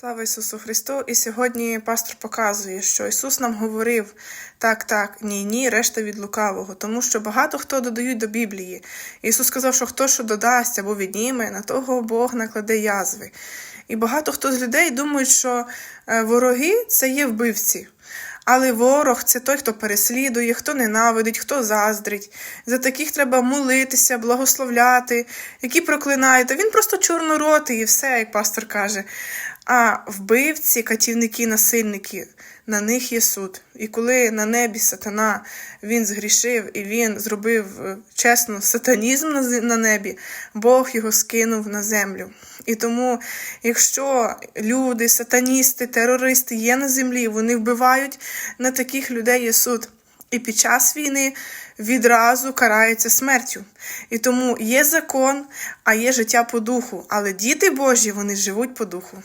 Слава Ісусу Христу! І сьогодні пастор показує, що Ісус нам говорив так, так, ні, ні, решта від лукавого, тому що багато хто додають до Біблії. Ісус сказав, що хто що додасть або відніме, на того Бог накладе язви. І багато хто з людей думають, що е, вороги це є вбивці. Але ворог це той, хто переслідує, хто ненавидить, хто заздрить. За таких треба молитися, благословляти, які проклинають. А він просто чорноротий і все, як пастор каже. А вбивці, катівники, насильники, на них є суд. І коли на небі сатана він згрішив і він зробив е, чесно сатанізм на небі, Бог його скинув на землю. І тому, якщо люди, сатаністи, терористи є на землі, вони вбивають, на таких людей є суд. І під час війни відразу карається смертю. І тому є закон, а є життя по духу. Але діти Божі вони живуть по духу.